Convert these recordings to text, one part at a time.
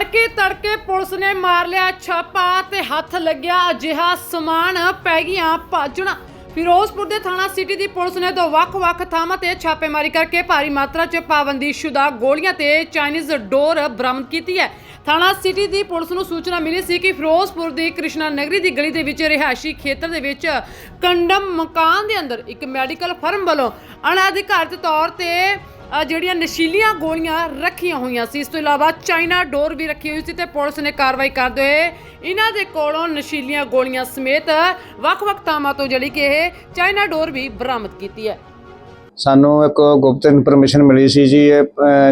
ਤੜਕੇ ਤੜਕੇ ਪੁਲਿਸ ਨੇ ਮਾਰ ਲਿਆ ਛਾਪਾ ਤੇ ਹੱਥ ਲੱਗਿਆ ਅਜਿਹਾ ਸਮਾਨ ਪੈ ਗਈਆਂ ਭਾਜਣਾ ਫਿਰੋਜ਼ਪੁਰ ਦੇ ਥਾਣਾ ਸਿਟੀ ਦੀ ਪੁਲਿਸ ਨੇ ਦੋ ਵੱਖ-ਵੱਖ ਥਾਵਾਂ ਤੇ ਛਾਪੇਮਾਰੀ ਕਰਕੇ ਭਾਰੀ ਮਾਤਰਾ 'ਚ ਪਾਬੰਦੀਸ਼ੁਦਾ ਗੋਲੀਆਂ ਤੇ ਚਾਈਨੀਜ਼ ਡੋਰ ਬਰਾਮਦ ਕੀਤੀ ਹੈ। ਥਾਣਾ ਸਿਟੀ ਦੀ ਪੁਲਿਸ ਨੂੰ ਸੂਚਨਾ ਮਿਲੀ ਸੀ ਕਿ ਫਿਰੋਜ਼ਪੁਰ ਦੀ ਕ੍ਰਿਸ਼ਨਾ ਨਗਰੀ ਦੀ ਗਲੀ ਦੇ ਵਿੱਚ ਰਿਹਾਇਸ਼ੀ ਖੇਤਰ ਦੇ ਵਿੱਚ ਕੰਡਮ ਮਕਾਨ ਦੇ ਅੰਦਰ ਇੱਕ ਮੈਡੀਕਲ ਫਰਮ ਵੱਲੋਂ ਅਣਅਧਿਕਾਰਤ ਤੌਰ ਤੇ ਜਿਹੜੀਆਂ ਨਸ਼ੀਲੀਆਂ ਗੋਲੀਆਂ ਰੱਖੀਆਂ ਹੋਈਆਂ ਸੀ ਇਸ ਤੋਂ ਇਲਾਵਾ ਚਾਈਨਾ ਡੋਰ ਵੀ ਰੱਖੀ ਹੋਈ ਸੀ ਤੇ ਪੁਲਿਸ ਨੇ ਕਾਰਵਾਈ ਕਰਦੇ ਹੋਏ ਇਹਨਾਂ ਦੇ ਕੋਲੋਂ ਨਸ਼ੀਲੀਆਂ ਗੋਲੀਆਂ ਸਮੇਤ ਵੱਖ-ਵੱਖ ਥਾਵਾਂ ਤੋਂ ਜਿਹੜੀ ਕਿ ਇਹ ਚਾਈਨਾ ਡੋਰ ਵੀ ਬਰਾਮਦ ਕੀਤੀ ਹੈ। ਸਾਨੂੰ ਇੱਕ ਗੁਪਤ ਇਨਫੋਰਮੇਸ਼ਨ ਮਿਲੀ ਸੀ ਜੀ ਇਹ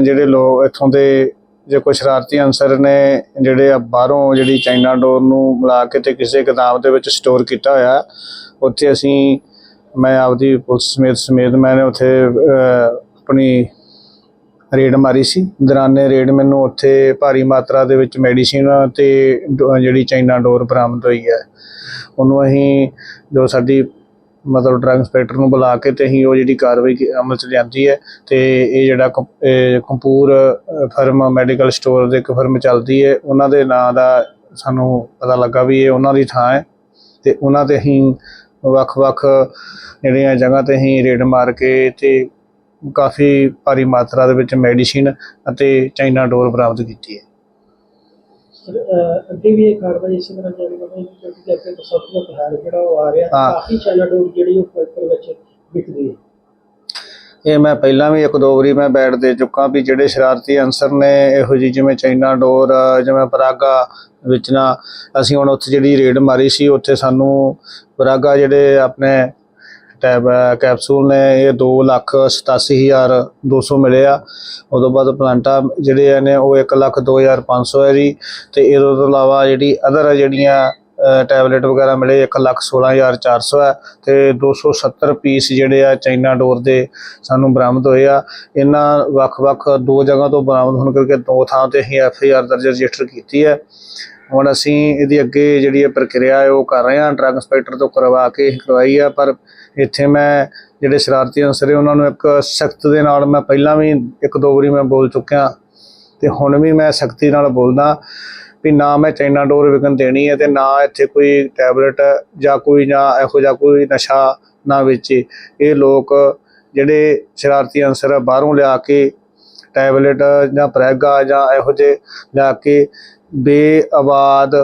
ਜਿਹੜੇ ਲੋਕ ਇੱਥੋਂ ਦੇ ਜੇ ਕੋਈ ਸ਼ਰਾਰਤੀ ਅਨਸਰ ਨੇ ਜਿਹੜੇ ਬਾਹਰੋਂ ਜਿਹੜੀ ਚਾਈਨਾ ਡੋਰ ਨੂੰ ਮਿਲਾ ਕੇ ਤੇ ਕਿਸੇ ਕਿਤਾਬ ਦੇ ਵਿੱਚ ਸਟੋਰ ਕੀਤਾ ਹੋਇਆ ਉੱਥੇ ਅਸੀਂ ਮੈਂ ਆਪਦੀ ਪੁਲਿਸ ਸਮੇਤ ਸਮੇਤ ਮੈਂ ਉੱਥੇ ਅਹ, ਆਪਣੀ ਰੇਡ ਮਾਰੀ ਸੀ। ਦੌਰਾਨੇ ਰੇਡ ਮੈਨੂੰ ਉੱਥੇ ਭਾਰੀ ਮਾਤਰਾ ਦੇ ਵਿੱਚ ਮੈਡੀਸਿਨ ਤੇ ਡੋ- ਜਿਹੜੀ ਚਾਈਨਾ ਡੋਰ ਬਰਾਮਦ ਹੋਈ ਹੈ। ਉਹਨੂੰ ਅਸੀਂ ਜੋ ਸਾਡੀ ਮਤਲਬ ਡਰੱਗ ਇੰਸਪੈਕਟਰ ਨੂੰ ਬੁਲਾ ਕੇ ਤੇ ਅਸੀਂ ਉਹ ਜਿਹੜੀ ਕਾਰਵਾਈ ਅਮਲ ਚ ਲਿਆਂਦੀ ਹੈ ਤੇ ਇਹ ਜਿਹੜਾ ਕੰਪ- ਕੰਪੂਰ ਫਰਮ ਮੈਡੀਕਲ ਸਟੋਰ ਦੇ ਇੱਕ ਫਰਮ ਚੱਲਦੀ ਹੈ। ਉਹਨਾਂ ਦੇ ਨਾਂ ਦਾ ਸਾਨੂੰ ਪਤਾ ਲੱਗਾ ਵੀ ਇਹ ਉਹਨਾਂ ਦੀ ਥਾਂ ਹੈ ਤੇ ਉਹਨਾਂ ਤੇ ਅਸੀਂ ਵੱਖ-ਵੱਖ ਜਿਹੜੀਆਂ ਜਗ੍ਹਾ ਤੇ ਅਸੀਂ ਰੇਡ ਮਾਰ ਕੇ ਤੇ ਕਾਫੀ ਭਾਰੀ ਮਾਤਰਾ ਦੇ ਵਿੱਚ ਮੈਡੀਸਿਨ ਅਤੇ ਚਾਈਨਾ ਡੋਰ ਬਰਾਮਦ ਕੀਤੀ ਹੈ ਅਹ ਅੱਗੇ ਵੀ ਇਹ ਕਾਰਵਾਈ ਇਸੇ ਤਰ੍ਹਾਂ ਜਾਰੀ ਰਹੇਗੀ ਕਿਉਂਕਿ ਅੱਗੇ ਬਸੰਤ ਦਾ ਤਿਉਹਾਰ ਜਿਹੜਾ ਉਹ ਆ ਰਿਹਾ ਹਾਂ। ਕਾਫੀ ਚਾਈਨਾ ਡੋਰ ਜਿਹੜੀ ਉਹ ਫਿਲਟਰ ਵਿੱਚ ਵਿਕਦੀ ਹੈ ਇਹ ਮੈਂ ਪਹਿਲਾਂ ਵੀ ਇੱਕ ਦੋ ਵਾਰੀ ਮੈਂ ਬੈਠ ਦੇ ਚੁੱਕਾ ਵੀ ਜਿਹੜੇ ਸ਼ਰਾਰਤੀ ਅਨਸਰ ਨੇ ਇਹੋ ਜਿਹੀ ਜਿਵੇਂ ਚਾਈਨਾ ਡੋਰ ਜਿਵੇਂ ਪਰਾਗਾ ਵਿੱਚ ਨਾ ਅਸੀਂ ਹੁਣ ਉੱਥੇ ਜਿਹੜੀ ਰੇਡ ਮਾਰੀ ਸੀ ਉੱਥੇ ਸਾਨੂੰ ਪਰਾਗਾ ਜਿਹੜੇ ਆਪਣੇ ਟੈਬ ਕੈਪਸੂਲ ਨੇ ਇਹ 2 ਲੱਖ 87200 ਮਿਲੇ ਆ। ਉਦੋਂ ਬਾਅਦ ਪਲਾਂਟਾ ਜਿਹੜੇ ਨੇ, ਉਹ 1 ਲੱਖ 2500 ਹੈ ਜੀ। ਤੇ ਇਹਦੇ ਤੋਂ ਇਲਾਵਾ ਜਿਹੜੀ ਅਦਰ ਜਿਹੜੀਆਂ ਟੈਬਲੇਟ ਵਗੈਰਾ ਮਿਲੇ 1 ਲੱਖ 16400 ਹੈ ਤੇ 270 ਪੀਸ ਜਿਹੜੇ ਆ ਚਾਈਨਾ ਡੋਰ ਦੇ ਸਾਨੂੰ ਬਰਾਮਦ ਹੋਏ ਆ। ਇਹਨਾਂ ਵੱਖ-ਵੱਖ ਦੋ ਜਗ੍ਹਾ ਤੋਂ ਬਰਾਮਦ ਹੋਣ ਕਰਕੇ ਦੋ ਥਾਂ ਤੇ ਅਸੀਂ ਐਫ ਆਈ ਆਰ ਦਰਜ ਰਜਿਸਟਰ ਕੀਤੀ ਹੈ। ਹੁਣ ਅਸੀਂ ਇਹਦੀ ਅੱਗੇ ਜਿਹੜੀ ਇਹ ਪ੍ਰਕਿਰਿਆ ਹੈ, ਉਹ ਕਰ ਰਹੇ ਹਾਂ। ਡਰੱਗ ਇੰਸਪੈਕਟਰ ਤੋਂ ਕਰਵਾ ਕੇ ਅਸੀਂ ਕਰਵਾਈ ਆ ਪਰ ਇੱਥੇ ਮੈਂ ਜਿਹੜੇ ਸ਼ਰਾਰਤੀ ਅਨਸਰ ਹੈ ਉਹਨਾਂ ਨੂੰ ਇੱਕ ਸਖਤ ਦੇ ਨਾਲ ਮੈਂ ਪਹਿਲਾਂ ਵੀ ਇੱਕ ਦੋ ਵਾਰੀ ਮੈਂ ਬੋਲ ਚੁੱਕਿਆ। ਤੇ ਹੁਣ ਵੀ ਮੈਂ ਸਖਤੀ ਨਾਲ ਬੋਲਦਾ। ਵੀ ਨਾ ਮੈਂ ਚਾਈਨਾ ਡੋਰ ਵਿਕਣ ਦੇਣੀ ਹੈ ਤੇ ਨਾ ਇੱਥੇ ਕੋਈ ਟੈਬਲੇਟ ਜਾਂ ਕੋਈ ਨਾ ਇਹੋ ਜਿਹਾ ਕੋਈ ਨਸ਼ਾ ਨਾ ਵੇਚੇ। ਇਹ ਲੋਕ ਜਿਹੜੇ ਸ਼ਰਾਰਤੀ ਅਨਸਰ ਆ, ਬਾਹਰੋਂ ਲਿਆ ਕੇ ਟੈਬਲੇਟ ਜਾਂ ਪ੍ਰੈਗਾ ਜਾਂ ਇਹੋ ਜਿਹੇ ਲਿਆ ਕੇ ਬੇਆਬਾਦ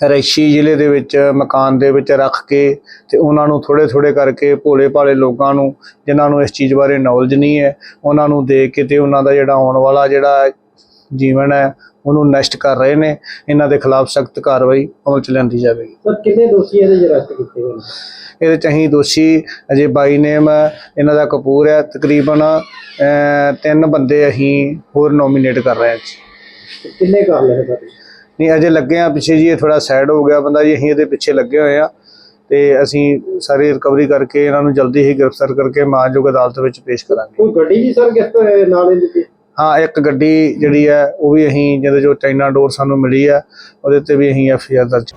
ਰੈਸ਼ੀ ਜ਼ਿਲ੍ਹੇ ਦੇ ਵਿੱਚ ਮਕਾਨ ਦੇ ਵਿੱਚ ਰੱਖ ਕੇ ਤੇ ਉਹਨਾਂ ਨੂੰ ਥੋੜੇ ਥੋੜੇ ਕਰਕੇ ਭੋਲੇ ਭਾਲੇ ਲੋਕਾਂ ਨੂੰ ਜਿਨ੍ਹਾਂ ਨੂੰ ਇਸ ਚੀਜ਼ ਬਾਰੇ ਨੌਲੇਜ ਨਹੀਂ ਹੈ ਉਹਨਾਂ ਨੂੰ ਦੇ ਕੇ ਤੇ ਉਹਨਾਂ ਦਾ ਜਿਹੜਾ ਆਉਣ ਵਾਲਾ ਜਿਹੜਾ ਜੀਵਨ ਹੈ ਉਹਨੂੰ ਨਸ਼ਟ ਕਰ ਰਹੇ ਨੇ ਇਹਨਾਂ ਦੇ ਖਿਲਾਫ ਸਖਤ ਕਾਰਵਾਈ ਅਮਲ ਚ ਲਿਆਂਦੀ ਜਾਵੇਗੀ। ਸਰ ਕਿੰਨੇ ਦੋਸ਼ੀ ਇਹਦੇ ਚ ਅਰੈਸਟ ਕੀਤੇ ਹੋਏ ਨੇ? ਇਹਦੇ ਚ ਅਸੀਂ ਦੋਸ਼ੀ ਅਜੇ ਬਾਈ ਨੇਮ ਇਹਨਾਂ ਦਾ ਕਪੂਰ ਹੈ ਤਕਰੀਬਨ ਤਿੰਨ ਬੰਦੇ ਅਸੀਂ ਹੋਰ ਨੋਮੀਨੇਟ ਕਰ ਰਹੇ ਹਾਂ ਕਿੰਨੇ ਕਰ ਲਏ ਸਰ ਨਹੀਂ ਅਜੇ ਲੱਗੇ ਆ ਪਿੱਛੇ ਜੀ ਇਹ ਥੋੜਾ ਸਾਈਡ ਹੋ ਗਿਆ ਬੰਦਾ ਜੀ ਅਸੀਂ ਇਹਦੇ ਪਿੱਛੇ ਲੱਗੇ ਹੋਏ ਆ ਤੇ ਅਸੀਂ ਸਾਰੀ ਰਿਕਵਰੀ ਕਰਕੇ ਇਹਨਾਂ ਨੂੰ ਜਲਦੀ ਹੀ ਗ੍ਰਿਫਤਾਰ ਕਰਕੇ ਮਾਨਯੋਗ ਅਦਾਲਤ ਵਿੱਚ ਪੇਸ਼ ਕਰਾਂਗੇ। ਕੋਈ ਗੱਡੀ ਵੀ ਸਰ ਕਿਸ ਨਾਲ ਇਹਦੇ ਤੇ ਹਾਂ, ਇੱਕ ਗੱਡੀ ਜਿਹੜੀ ਹੈ, ਉਹ ਵੀ ਅਸੀਂ ਜਿਹਦੇ ਜੋ ਚਾਈਨਾ ਡੋਰ ਸਾਨੂੰ ਮਿਲੀ ਹੈ, ਉਹਦੇ ਤੇ ਵੀ ਅਸੀਂ ਐਫ ਆਈ ਆਰ ਦਰਜ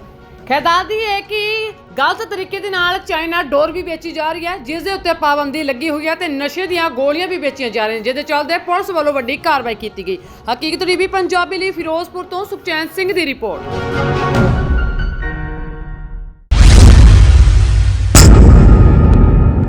ਖੈਦਾਦੀ ਹੈ ਕਿ ਗਲਤ ਤਰੀਕੇ ਦੇ ਨਾਲ ਚਾਈਨਾ ਡੋਰ ਵੀ ਵੇਚੀ ਜਾ ਰਹੀ ਹੈ, ਜਿਸ ਦੇ ਉੱਤੇ ਪਾਬੰਦੀ ਲੱਗੀ ਹੋਈ ਹੈ ਤੇ ਨਸ਼ੇ ਦੀਆਂ ਗੋਲੀਆਂ ਵੀ ਵੇਚੀਆਂ ਜਾ ਰਹੀਆਂ, ਜਿਹਦੇ ਚੱਲਦੇ ਪੁਲਿਸ ਵੱਲੋਂ ਵੱਡੀ ਕਾਰਵਾਈ ਕੀਤੀ ਗਈ। ਹਕੀਕਤ ਟੀਵੀ ਪੰਜਾਬੀ ਲਈ ਫਿਰੋਜ਼ਪੁਰ ਤੋਂ ਸੁਖਚੈਨ ਸਿੰਘ ਦੀ ਰਿਪੋਰਟ।